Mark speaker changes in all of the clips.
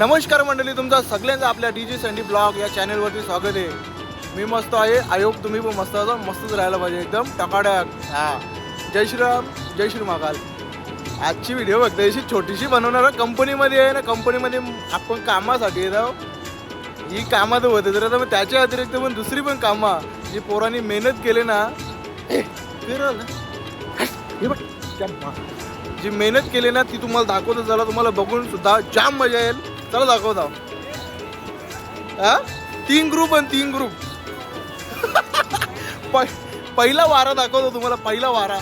Speaker 1: नमस्कार मंडळी तुमचा सगळ्यांचं आपल्या डी जे संडी ब्लॉग या चॅनलवरती स्वागत आहे. मी मस्त आहे. आयोग तुम्ही पण मस्त असा मस्तच राहायला पाहिजे. एकदम टकाडक हा. जय श्रीराम. जय श्री महाकाल. आजची व्हिडिओ बघते अशी छोटीशी बनवणार कंपनीमध्ये आहे ना कंपनीमध्ये आपण कामासाठी येत आहोत. ही कामात होते तर आता मग त्याच्या अतिरिक्त पण दुसरी पण कामं जी पोरांनी मेहनत केली ना जी मेहनत केली ना ती तुम्हाला दाखवत. झाला तुम्हाला बघून सुद्धा जाम मजा येईल. चला दाखवतो. हा? तीन ग्रुप आणि तीन ग्रुप पहिला वारा दाखवतो तुम्हाला पहिला वारा.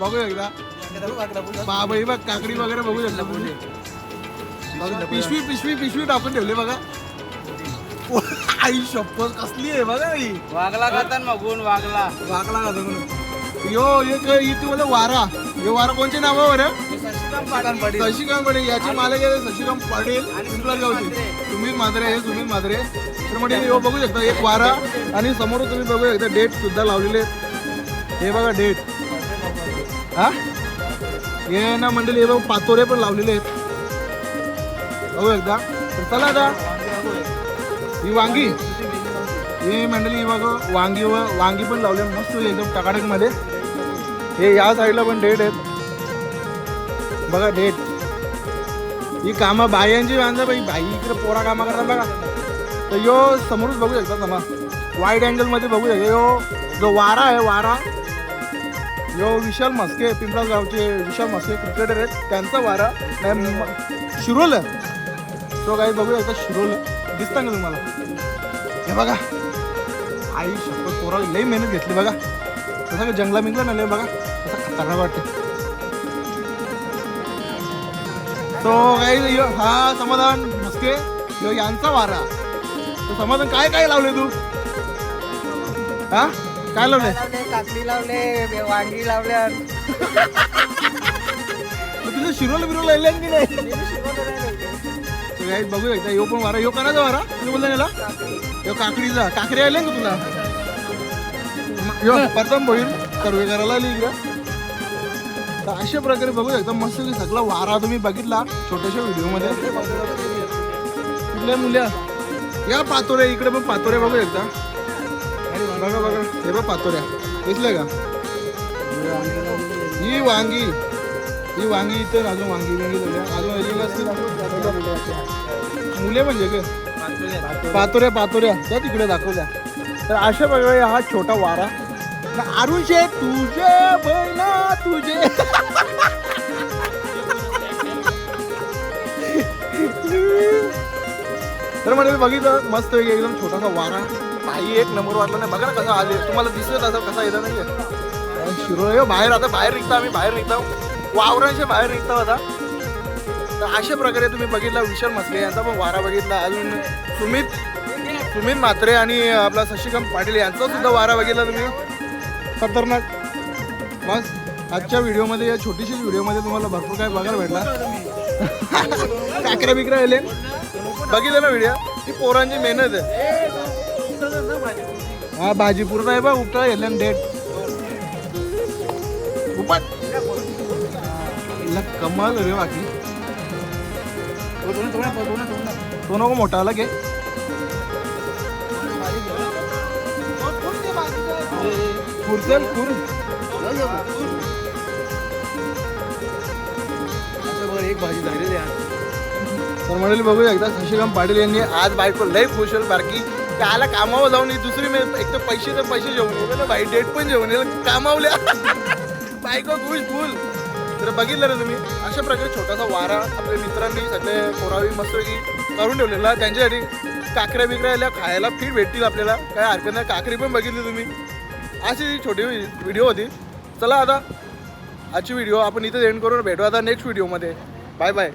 Speaker 1: बघू एकदा. बाबा हे बघ काकडी वगैरे बघू शकता पुढे बघा, पिशवी पिशवी पिशवी टाकून ठेवली बघा. आई शप्पथ कसली आहे बघा ही.
Speaker 2: वागला खाता मगून वागला.
Speaker 1: का म्हणून यो एक इथे वारा. यो वारा कोणचे नाव बरं शशिकांत पाटील. याचे मालक आहे शशिकांत पाटील सुमित मात्रे आहे सुमित मात्रे तर म्हणजे यो बघू शकता एक वारा. आणि समोर तुम्ही बघू शकता डेट सुद्धा लावलेले हे बघा डेट. हा? हे ना मंडळी हे बघ पातोरे पण लावलेले आहेत. बघू एकदा तर चला आता. ही वांगी. ही मंडळी ही बघा वांगी व वांगी पण लावले मस्त एकदम टकाटकमध्ये हे या साईडला पण डेट आहेत. बघा डेट. ही कामं बायांची माणसं बाई बाई इकडे पोरा कामं करतात बघा. तर यो समोरच बघू शकता समा वाईट अँगलमध्ये बघू शकता. यो जो वारा आहे वारा. यो विशाल मस्के पिंपळा गावचे विशाल मस्के क्रिकेटर आहेत. त्यांचा वारा. नाही, म- शिरोल तो काही बघू शकता शिरोल. दिसतं का तुम्हाला? हे बघा. आई शपथ पोरा लई मेहनत घेतली बघा. तसं का जंगला मिंगला ना लय बघा. तसं खतरनाक वाटतं तो काही हा समाधान. मस्के यो यांचा वारा. तो समाधान काय काय लावले तू? हा? काय लावले
Speaker 2: लावले काकडी लावले वांगी लावल्या
Speaker 1: तुझं शिरोल बिरोल लावले की नाही? काही बघू एकदा. यो पण वारा. यो कोणाचा वारा? तू बोलला याला यो काकडीचा. काकडी आले का तुला? यो प्रथम होईल सर्वे करायला आली इकडं. तर अशा प्रकारे बघू शकता मस्त सगळा वारा तुम्ही बघितला छोट्याशा व्हिडिओमध्ये. कुठल्या मुल्या या पातोऱ्या इकडे पण पातोऱ्या बघू एकदा. बघा बघा हे बघ पातोऱ्या. दिसल्या का? ही वांगी. ही वांगी इथे अजून वांगी लावल्या अजून असतील? मुले म्हणजे काय? पातोऱ्या. पातोऱ्या त्या तिकडे दाखवल्या तर अशा प्रकारे हा छोटा वारा अरुण आरुषे तुझे बहिणा तुझे. तर म्हणजे बघितलं मस्त आहे एकदम छोटासा वारा. काही एक नंबर वाटला नाही. बघा ना कसा आले तुम्हाला दिसत असं कसा येतं नाही शिरो हो. बाहेर आता बाहेर निघता आम्ही बाहेर निघतो. वावरांच्या बाहेर निघतो आता. तर अशा प्रकारे तुम्ही बघितला विशाल मसले यांचा पण वारा बघितला. अजून सुमित सुमित म्हात्रे आणि आपला शशिकांत पाटील यांचा सुद्धा वारा बघितला तुम्ही. खतरनाक. बस आजच्या व्हिडिओमध्ये या छोटीशी व्हिडिओमध्ये तुम्हाला भरपूर काय बघायला भेटला. काकऱ्या बिकऱ्या आले बघितलं ना व्हिडिओ? ती पोरांची मेहनत आहे. हा भाजी पुरत आहे बा उपटा येले डेट उपट. कमाल रे बाकी. तो नको मोठा आला घे पुरचल पुर
Speaker 2: एक भाजी झालेली
Speaker 1: तर म्हणाले बघूया एकदा शशिकांत पाटील यांनी आज बायको लय खुश होईल बारकी. त्याला कामावर जाऊन दुसरी मे एक तर पैसे तर पैसे ना बाई डेट पण जेवून येईल कामावल्या. बायको खुश फुल. तर बघितलं ना तुम्ही अशा प्रकारे छोटासा वारा आपल्या मित्रांनी सगळे पोरावी मस्त करून ठेवलेला त्यांच्यासाठी काकऱ्या बिकऱ्या खायला फीड भेटतील आपल्याला. काय हरकत नाही काकरी पण बघितली तुम्ही. अशी छोटी व्हिडिओ होती. चला आता आजची व्हिडिओ आपण इथे एंड करून भेटू आता नेक्स्ट व्हिडिओमध्ये बाय बाय